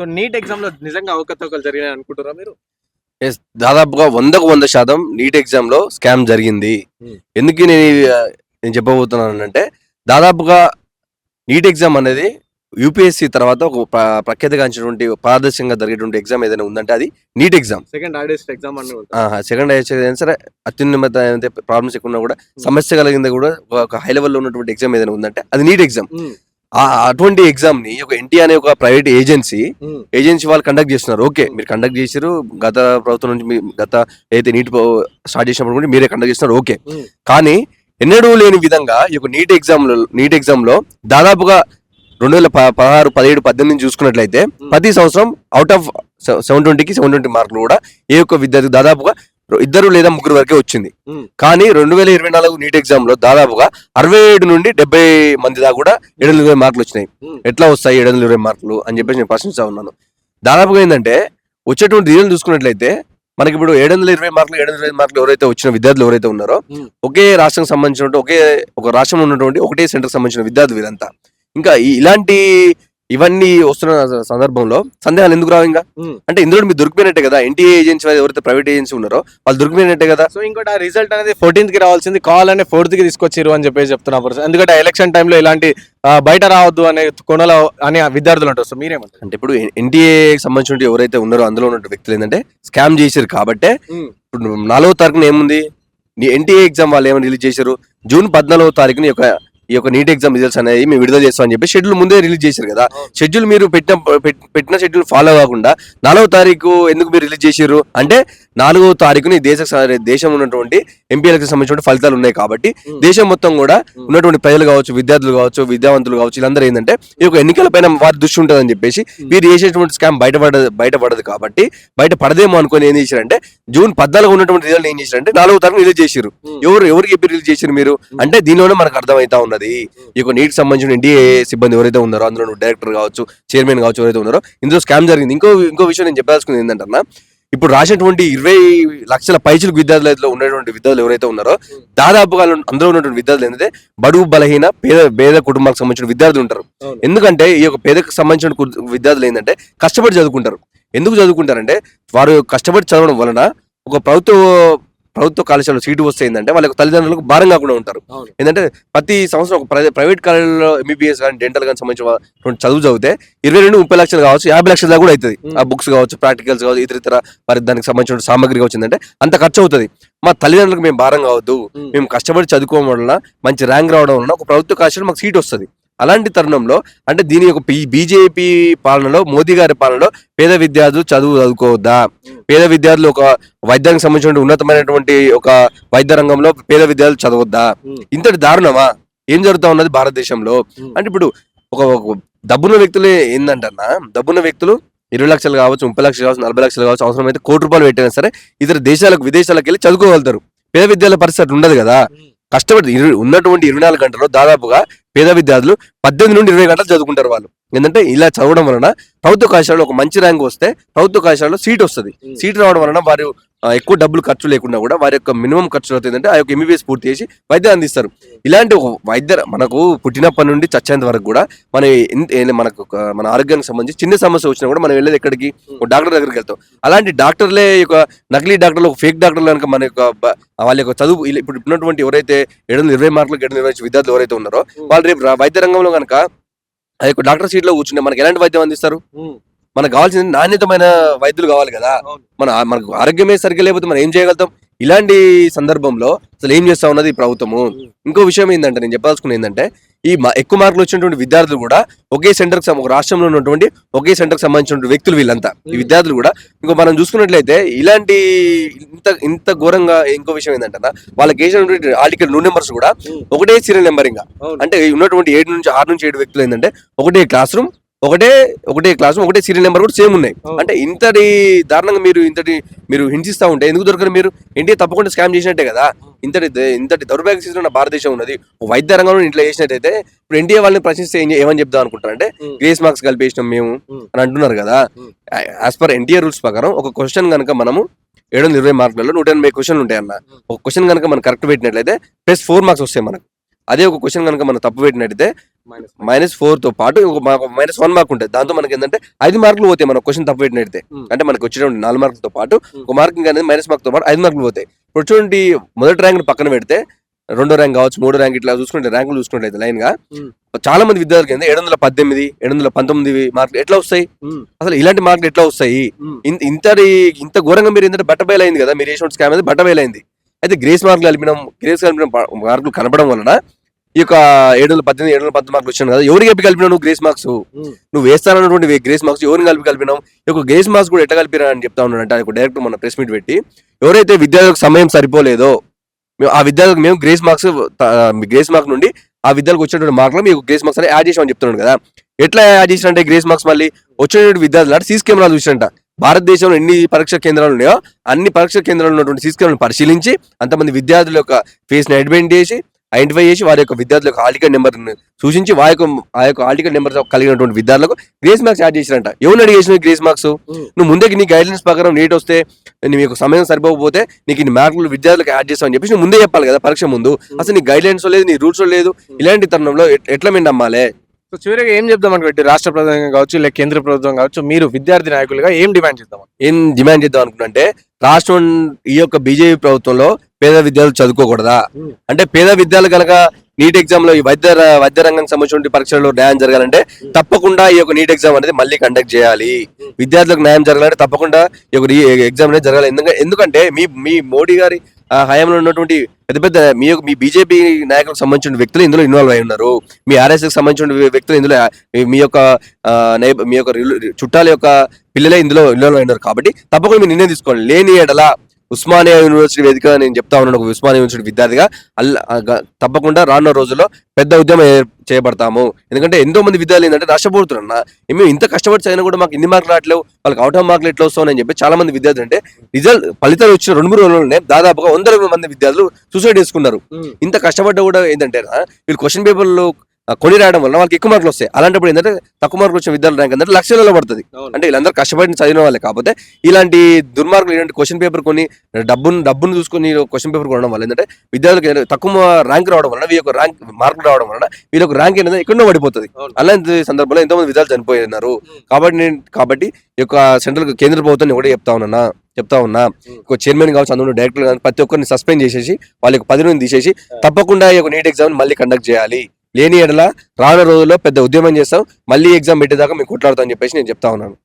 So neat ఎగ్జామ్లో నిజంగా అవకతవకలు జరిగాయి అనుకుంటారా మీరు? ఎస్ దాదాపుగా వందకు వంద శాతం నీట్ ఎగ్జామ్లో స్కామ్ జరిగింది. Hmm. ఎందుకు నేను నేను చెప్పబోతున్నాను అంటే దాదాపుగా నీట్ ఎగ్జామ్ అనేది యూపీఎస్సి తర్వాత ఒక ప్ర- ప్రఖ్యాతిగాంచినటువంటి పారదర్శకంగా జరిగేటువంటి ఎగ్జామ్ ఏదైనా ఉందంటే అది NEET exam. Second hardest exam. Second అయినా సరే అత్యున్నత ప్రాబ్లమ్స్ ఎక్కువ కూడా సమస్య కలిగింది కూడా ఒక హై లెవెల్లో ఉన్నటువంటి ఎగ్జామ్ ఏదైనా ఉందంటే అది నీట్ ఎగ్జామ్. ఉమ్, అటువంటి ఎగ్జామ్ని ఒక ఎన్టీ అనే ఒక ప్రైవేట్ ఏజెన్సీ ఏజెన్సీ వాళ్ళు కండక్ట్ చేస్తున్నారు. ఓకే మీరు కండక్ట్ చేసారు గత ప్రభుత్వం నుంచి మీ- గత ఏదైతే నీట్ స్టార్ట్ చేసినప్పుడు కూడా మీరే కండక్ట్ చేస్తున్నారు. ఓకే. కానీ ఎన్నడూ లేని విధంగా ఈ యొక్క నీట్ ఎగ్జామ్లో నీట్ ఎగ్జామ్లో దాదాపుగా రెండు వేల పదహారు పదిహేడు పద్దెనిమిది చూసుకున్నట్లయితే ప్రతి సంవత్సరం అవుట్ ఆఫ్ సెవెన్ ట్వంటీకి సెవెన్ ట్వంటీ మార్కులు కూడా ఏ ఒక్క విద్యార్థి దాదాపుగా ఇద్దరు లేదా ముగ్గురు వరకే వచ్చింది. కానీ రెండు వేల ఇరవై నాలుగు నీట్ ఎగ్జామ్లో దాదాపుగా అరవై ఏడు నుండి డెబ్బై మంది దాకా కూడా ఏడు వందల ఇరవై మార్కులు వచ్చినాయి. ఎట్లా వస్తాయి ఏడు వందల ఇరవై మార్కులు అని చెప్పేసి నేను ప్రశ్నిస్తా ఉన్నాను దాదాపుగా ఏంటంటే వచ్చేటువంటి రిజల్ట్ చూసుకున్నట్లయితే మనకి ఇప్పుడు ఏడు వందల ఇరవై మార్కులు ఏడు వందల ఇరవై మార్కులు ఎవరైతే వచ్చిన విద్యార్థులు ఎవరైతే ఉన్నారో. ఒకే రాష్ట్రం సంబంధించిన ఒకే ఒక రాష్ట్రంలో ఉన్నటువంటి ఒకటే సెంటర్ సంబంధించిన విద్యార్థులు వీరంతా ఇంకా ఇలాంటి ఇవన్నీ వస్తున్న సందర్భంలో సందేహాలు ఎందుకు రావు ఇంకా. అంటే ఇందులో మీరు దొరికిపోయినట్టే కదా ఎన్టీఏ ఏజెన్సీ వాళ్ళు ఎవరైతే ప్రైవేట్ ఏజెన్సీ ఉన్నారో వాళ్ళు దొరికిపోయినట్టే కదా? సో ఇంకోటి ఆ రిజల్ట్ అనేది ఫోర్టీన్త్కి రావాల్సింది కావాలనే ఫోర్త్కి తీసుకొచ్చారు అని చెప్పేసి చెప్తున్నారు ఎందుకంటే ఎలక్షన్ టైంలో ఇలాంటి బయట రావద్దు అనే కొనలో అనే విద్యార్థులు ఉంటారు. సో మీరేమంటారు? అంటే ఇప్పుడు ఎన్టీఏ సంబంధించిన ఎవరైతే ఉన్నారో అందులో ఉన్న వ్యక్తులు ఏంటంటే స్కామ్ చేశారు కాబట్టే ఇప్పుడు నాలుగో తారీఖున ఏముంది? ఎన్టీఏ ఎగ్జామ్ వాళ్ళు ఏమైనా రిలీజ్ చేశారు జూన్ పద్నాలుగో తారీఖున యొక్క ఈ యొక్క నీట్ ఎగ్జామ్ రిజల్ట్స్ అనేది మేము విడుదల చేస్తామని చెప్పి షెడ్యూల్ ముందే రిలీజ్ చేశారు కదా. షెడ్యూల్ మీరు పెట్టిన పెట్- పెట్టిన షెడ్యూల్ ఫాలో కాకుండా నాలుగో తారీఖు ఎందుకు మీరు రిలీజ్ చేశారు అంటే నాలుగో తారీఖుని దేశ దేశం ఉన్నటువంటి ఎంపీలకు సంబంధించిన ఫలితాలు ఉన్నాయి కాబట్టి. దేశం మొత్తం కూడా. ఉన్నటువంటి ప్రజలు కావచ్చు విద్యార్థులు కావచ్చు విద్యావంతులు కావచ్చు వీళ్ళందరూ ఏంటంటే ఈ యొక్క ఎన్నికల పైన వారి దృష్టి ఉంటుందని చెప్పేసి. వీరు చేసేటువంటి స్కామ్ బయటపడదు బయటపడదు కాబట్టి బయట పడదేమో అనుకొని ఏం చేశారంటే జూన్ పద్నాలుగు ఉన్నటువంటి రిజల్ట్ ఏం చేశారంటే నాలుగో తారీఖు రిలీజ్ చేశారు. ఎవరు ఎవరికి చెప్పి రిలీజ్ చేశారు మీరు అంటే దీనిలోనే మనకు అర్థమైతా ఉన్నది ఈ యొక్క నీట్ సంబంధించిన ఎన్డీఏ సిబ్బంది ఎవరైతే ఉన్నారో అందులో డైరెక్టర్ కావచ్చు చైర్మన్ కావచ్చు ఎవరైతే ఉన్నారో ఇందులో స్కామ్ జరిగింది ఇంకో ఇంకో విషయం నేను చెప్పాల్సుకుంది ఏంటంటే ఇప్పుడు రాసినటువంటి ఇరవై లక్షల పైచులకు విద్యార్థులు ఉన్నటువంటి విద్యార్థులు ఎవరైతే ఉన్నారో దాదాపుగా అందులో ఉన్నటువంటి విద్యార్థులు ఏంటంటే బడుగు బలహీన పేద పేద కుటుంబాలకు సంబంధించిన విద్యార్థులు ఉంటారు. ఎందుకంటే ఈ యొక్క పేదకు సంబంధించిన విద్యార్థులు ఏంటంటే కష్టపడి చదువుకుంటారు ఎందుకు చదువుకుంటారంటే వారు కష్టపడి చదవడం వలన ఒక ప్రభుత్వ ప్రభుత్వ కళాశాలలో సీటు వస్తే ఏంటంటే వాళ్ళ యొక్క తల్లిదండ్రులకు భారం కాకుండా ఉంటారు. ఏంటంటే ప్రతి సంవత్సరం ఒక ప్రైవే- ప్రైవేట్ కాలేజీలో ఎంబీబీఎస్ కానీ డెంటల్ కానీ సంబంధించిన చదువు చదివితే ఇరవై రెండు ముప్పై లక్షలు కావచ్చు యాభై లక్షల దాకా కూడా అవుతుంది. ఆ బుక్స్ కావచ్చు ప్రాక్టికల్స్ కావచ్చు ఇతర ఇతర మరి దానికి సంబంధించిన సామాగ్రి కావచ్చు ఏంటంటే అంత ఖర్చు అవుతుంది మా తల్లిదండ్రులకు మేము భారం కావద్దు. మేము కష్టపడి చదువుకోవడం వలన మంచి ర్యాంక్ రావడం వలన ఒక ప్రభుత్వ కళాశాల మాకు సీట్ వస్తుంది అలాంటి తరుణంలో అంటే దీని యొక్క బీజేపీ పాలనలో మోదీ గారి పాలనలో పేద విద్యార్థులు చదువు చదువుకోవద్దా? పేద విద్యార్థులు ఒక వైద్యానికి సంబంధించిన ఉన్నతమైనటువంటి ఒక వైద్య రంగంలో పేద విద్యార్థులు చదవద్దా. ఇంతటి దారుణమా? ఏం జరుగుతా ఉన్నది భారతదేశంలో. అంటే ఇప్పుడు ఒక డబ్బున్న వ్యక్తులే ఏందంటన్నా? డబ్బున్న వ్యక్తులు ఇరవై లక్షలు కావచ్చు ముప్పై లక్షలు కావచ్చు నలభై లక్షలు కావచ్చు అవసరమైతే కోటి రూపాయలు పెట్టినా సరే ఇతర దేశాలకు విదేశాలకు వెళ్ళి చదువుకోగలుగుతారు. పేద విద్యార్థుల పరిస్థితి ఉండదు కదా. కష్టపడి ఇరు- ఉన్నటువంటి ఇరవై నాలుగు గంటల్లో దాదాపుగా పేద విద్యార్థులు పద్దెనిమిది నుండి ఇరవై గంటలు చదువుకుంటారు వాళ్ళు. ఎందుకంటే ఇలా చదవడం వలన ప్రభుత్వ కళాశాలలో ఒక మంచి ర్యాంక్ వస్తే ప్రభుత్వ కళాశాలలో సీట్ వస్తుంది. ఉమ్. సీట్ రావడం వలన వారు ఎక్కువ డబ్బులు ఖర్చు లేకుండా కూడా వారి యొక్క మినిమం ఖర్చు అవుతుందంటే ఆ యొక్క ఎంబీబీఎస్ పూర్తి చేసి వైద్యం అందిస్తారు. ఇలాంటి ఒక వైద్య మనకు పుట్టినప్పటి నుండి చచ్చేంత వరకు కూడా మన మనకు మన ఆరోగ్యానికి సంబంధించి చిన్న సమస్య వచ్చినా కూడా మనం వెళ్ళేది ఎక్కడికి? ఒక డాక్టర్ దగ్గరికి వెళ్తాం. అలాంటి డాక్టర్లే యొక్క నకిలీ డాక్టర్లు ఒక ఫేక్ డాక్టర్లు కనుక మన యొక్క వాళ్ళ యొక్క చదువు ఇప్పుడు ఉన్నటువంటి ఎవరైతే ఏడు వందల ఇరవై మార్కులు ఏడు ఇరవై విద్యార్థులు ఎవరైతే ఉన్నారో వాళ్ళు రేపు వైద్య రంగంలో కనుక యొక్క డాక్టర్ సీట్లో కూర్చుంటే మనకి ఎలాంటి వైద్యం అందిస్తారు. మనకు కావాల్సిన నాణ్యతమైన వైద్యులు కావాలి కదా. మన మనకు ఆరోగ్యమే సరిగ్గా లేకపోతే మనం ఏం చేయగలుగుతాం? ఇలాంటి సందర్భంలో అసలు ఏం చేస్తా ఉన్నది ప్రభుత్వము? ఇంకో విషయం ఏంటంటే నేను చెప్పాల్సుకుని ఏంటంటే ఈ మ- ఎక్కువ మార్కులు వచ్చినటువంటి విద్యార్థులు కూడా ఒకే సెంటర్ ఒక రాష్ట్రంలో ఉన్నటువంటి ఒకే సెంటర్ సంబంధించిన వ్యక్తులు వీళ్ళంతా ఈ. విద్యార్థులు కూడా ఇంకో మనం చూసుకున్నట్లయితే ఇలాంటి ఇంత ఇంత ఘోరంగా ఇంకో విషయం ఏంటంటే వాళ్ళకి వేసినటువంటి ఆర్టికల్ నూ నెంబర్స్ కూడా. ఒకటే సీరియల్ నెంబరింగ్ అవును. అంటే ఉన్నటువంటి ఏడు నుంచి ఆరు నుంచి ఏడు వ్యక్తులు ఏంటంటే ఒకటే క్లాస్ రూమ్ ఒకటే ఒకటే క్లాస్ రూమ్ ఒకటే సీరియల్ నెంబర్ కూడా సేమ్ ఉన్నాయి. అంటే ఇంతటి దారుణంగా మీరు ఇంతటి మీరు హింసిస్తా ఉంటే ఎందుకు దొరకరు మీరు ఇండియా తప్పకుండా స్కామ్ చేసినట్టే కదా ఇంతటి ఇంతటి దౌర్భాగ్య స్థితిలో ఉన్న భారతదేశం ఉన్నది వైద్య రంగంలో ఇట్లా చేసినట్టయితే ఇప్పుడు ఇండియా వాళ్ళని ప్రశ్నిస్తే ఏం ఏమని చెప్దాం అనుకుంటారు అంటే. గ్రేస్ మార్క్స్ కలిపేసినాం మేము. అని అంటున్నారు కదా. యాజ్ పర్ ఎన్టీఆర్ రూల్స్ ప్రకారం ఒక క్వశ్చన్ కనుక మనము ఏడు వందల ఇరవై మార్కులలో నూట ఎనభై క్వశ్చన్లు ఉంటాయి అన్న ఒక క్వశ్చన్ కనుక మనం కరెక్ట్ పెట్టినట్లయితే ప్లస్ ఫోర్ మార్క్స్ వస్తాయి మనకు అదే ఒక క్వశ్చన్ కనుక మనం తప్పు పెట్టినట్టయితే మైనస్ ఫోర్తో పాటు మైనస్ వన్ మార్క్ ఉంటుంది దాంతో మనకి ఏంటంటే ఐదు మార్కులు పోతాయి మన క్వశ్చన్ తప్పు పెట్టినట్టే Hmm. అంటే మనకు వచ్చినటువంటి నాలుగు మార్కులతో పాటు. ఒక మార్కింగ్ అనేది మైనస్ మార్క్తో పాటు ఐదు మార్కులు పోతాయి ఇప్పుడు చూడండి మొదటి ర్యాంక్ పక్కన పెడితే రెండో ర్యాంక్ కావచ్చు మూడో ర్యాంక్ ఇట్లా చూసుకుంటే ర్యాంకులు చూసుకుంటే లైన్గా. చాలా మంది విద్యార్థులకి ఏడు వందల పద్దెనిమిది ఏడు వందల పంతొమ్మిది మార్కులు ఎట్లా వస్తాయి? అసలు ఇలాంటి మార్కులు ఎట్లా వస్తాయి? ఇంత ఇంతటి ఇంత ఘోరంగా మీరు ఏంటంటే బట్టబయలు అయింది కదా మీరు చేసిన స్కామ్ అనేది బట్టబయలు అయింది అయితే గ్రేస్ మార్కులు కలిపినాం గ్రేస్ కలిపిన మార్కులు కనపడం వలన ఈ యొక్క ఏడు వందల పద్దెనిమిది ఏడు వందల పంతొమ్మిది మార్కులు వచ్చాను కదా. ఎవరికి చెప్పి కలిపినావు నువ్వు గ్రేస్ మార్క్స్ నువ్వు వేస్తానన్నటువంటి గ్రేస్ మార్క్స్ ఎవరిని కలిపి కలిపినావు? ఈ యొక్క గ్రేస్ మార్క్స్ కూడా ఎట్లా కలిపిరా అని చెప్తా ఉన్నాడు అంటే ఆయన డైరెక్ట్ మన ప్రెస్ మీట్ పెట్టి ఎవరైతే విద్యార్థులకు సమయం సరిపోలేదో మేము ఆ విద్యార్థులకు మేము గ్రేస్ మార్క్స్ గ్రేస్ మార్క్ నుండి ఆ విద్యార్థులకు వచ్చినటువంటి మార్కులు మీకు గ్రేస్ మార్క్స్ అనేది యాడ్ చేసామని చెప్తున్నాడు కదా. ఎట్లా యాడ్ చేసినంటే గ్రేస్ మార్క్స్ మళ్ళీ? వచ్చినటువంటి విద్యార్థులు సీసీ కెమెరాలు చూసినట్ట భారతదేశంలో ఎన్ని పరీక్ష కేంద్రాలు ఉన్నాయో అన్ని పరీక్ష కేంద్రాలు ఉన్నటువంటి సీసీ కెమెరాలను పరిశీలించి అంతమంది విద్యార్థుల యొక్క ఫేస్ని ఐడెంటిఫై చేసి ఐడెంటిఫై చేసి వారి యొక్క విద్యార్థుల యొక్క హాల్ టికెట్ నెంబర్ సూచించి వారి యొక్క ఆ యొక్క హాల్ టికెట్ నెంబర్ కలిగినటువంటి విద్యార్థులకు గ్రేస్ మార్క్స్ యాడ్ చేసిరంట. ఎవరు అడిగి చేసిన గ్రేస్ మార్క్స్ నువ్వు ముందే నీ గైడ్లైన్స్ ప్రకారం నీట్ వస్తే నీకు సమయం సరిపోకపోతే నీకు ఇన్ని మార్కులు విద్యార్థులకు యాడ్ చేస్తావు అని చెప్పేసి నువ్వు ముందే చెప్పాలి కదా పరీక్ష ముందు. అసలు నీ గైడ్లైన్స్ లేదు నీ రూల్స్ లేదు. ఇలాంటి తరుణంలో ఎట్- ఎట్లా మేము నమ్మాలి సో చివరిగా ఏం చెప్దాం అనుకుంటే రాష్ట్ర ప్రభుత్వం కావచ్చు లేక కేంద్ర ప్రభుత్వం కావచ్చు మీరు విద్యార్థి నాయకులుగా ఏం డిమాండ్ చేద్దాం? ఏం డిమాండ్ చేద్దాం అనుకుంటే రాష్ట్రం ఈ యొక్క బీజేపీ ప్రభుత్వంలో పేద విద్యార్థులు చదువుకోకూడదా. అంటే పేద విద్యార్థులు కనుక నీట్ ఎగ్జామ్లో ఈ వైద్య వైద్య రంగానికి సంబంధించిన పరీక్షల్లో న్యాయం జరగాలంటే తప్పకుండా ఈ యొక్క నీట్ ఎగ్జామ్ అనేది మళ్ళీ కండక్ట్ చేయాలి. విద్యార్థులకు న్యాయం జరగాలంటే తప్పకుండా ఈ యొక్క ఎగ్జామ్ అనేది జరగాలి. ఎందుకంటే ఎందుకంటే మీ మీ మోడీ గారి హయాంలో ఉన్నటువంటి పెద్ద పెద్ద మీ మీ బీజేపీ నాయకులకు సంబంధించిన వ్యక్తులు ఇందులో ఇన్వాల్వ్ అయి ఉన్నారు. మీ ఆర్ఎస్ఎస్కి సంబంధించిన వ్యక్తులు ఇందులో మీ- యొక్క మీ యొక్క చుట్టాల యొక్క పిల్లలే ఇందులో ఇన్వాల్వ్ అయి ఉన్నారు. కాబట్టి తప్పకుండా మీరు నిర్ణయం తీసుకోండి. లేని ఎడల ఉస్మానియా యూనివర్సిటీ వేదిక నేను చెప్తా ఉన్నాను ఒక ఉస్మానియా యూనివర్సిటీ విద్యార్థిగా. అల్ల తప్పకుండా రానున్న రోజుల్లో పెద్ద ఉద్యమం చేపడతాము ఎందుకంటే ఎంతో మంది విద్యార్థులు ఏంటంటే నష్టపోతున్నా మేము ఇంత కష్టపడి చదివినా కూడా మాకు ఇన్ని మార్కులు రావట్లేవు వాళ్ళకి అవుట్ ఆఫ్ మార్కులు ఎట్లా వస్తాయని చెప్పి చాలా మంది విద్యార్థులు అంటే రిజల్ట్ ఫలితాలు వచ్చిన రెండు మూడు రోజుల్లోనే దాదాపుగా వందల మంది విద్యార్థులు సూసైడ్ చేసుకున్నారు ఇంత కష్టపడ్డా కూడా ఏంటంటే వీళ్ళు క్వశ్చన్ పేపర్లు కొని రాయడం వల్ల వాళ్ళకి ఎక్కువ మార్కులు వస్తాయి. అలాంటప్పుడు ఏంటంటే తక్కువ మార్కులు వచ్చిన విద్యార్థులు ర్యాంక్ అంటే లక్షలలో పడుతుంది. అంటే వీళ్ళందరూ కష్టపడి చదివిన వాళ్ళే. కాకపోతే ఇలాంటి దుర్మార్గులు ఏంటంటే క్వశ్చన్ పేపర్ కొని డబ్బును డబ్బును చూసుకొని క్వశ్చన్ పేపర్ కొనడం వల్ల ఏంటంటే విద్యార్థులకు తక్కువ ర్యాంక్ రావడం వలన వీళ్ళ ర్యాంక్ మార్కులు రావడం వలన వీళ్ళ ర్యాంక్ ఏంటంటే ఎక్కడో పడిపోతుంది. అలాంటి సందర్భంలో ఎంతో మంది విద్యార్థులు చనిపోయినారు. కాబట్టి నేను కాబట్టి ఈ యొక్క సెంట్రల్ కేంద్ర ప్రభుత్వాన్ని కూడా చెప్తా ఉన్నా చెప్తా ఉన్నా. ఒక చైర్మన్ కావచ్చు అందులో డైరెక్టర్ కావచ్చు ప్రతి ఒక్కరిని సస్పెండ్ చేసేసి వాళ్ళకి పది నుండి తీసేసి తప్పకుండా ఈ యొక్క నీట్ ఎగ్జామ్ మళ్ళీ కండక్ట్ చేయాలి. లేని ఎడల రానున్న రోజుల్లో పెద్ద ఉద్యమం చేస్తాం. మళ్ళీ ఎగ్జామ్ పెట్టేదాకా మేము కొట్లాడతామని చెప్పేసి నేను చెప్తా ఉన్నాను.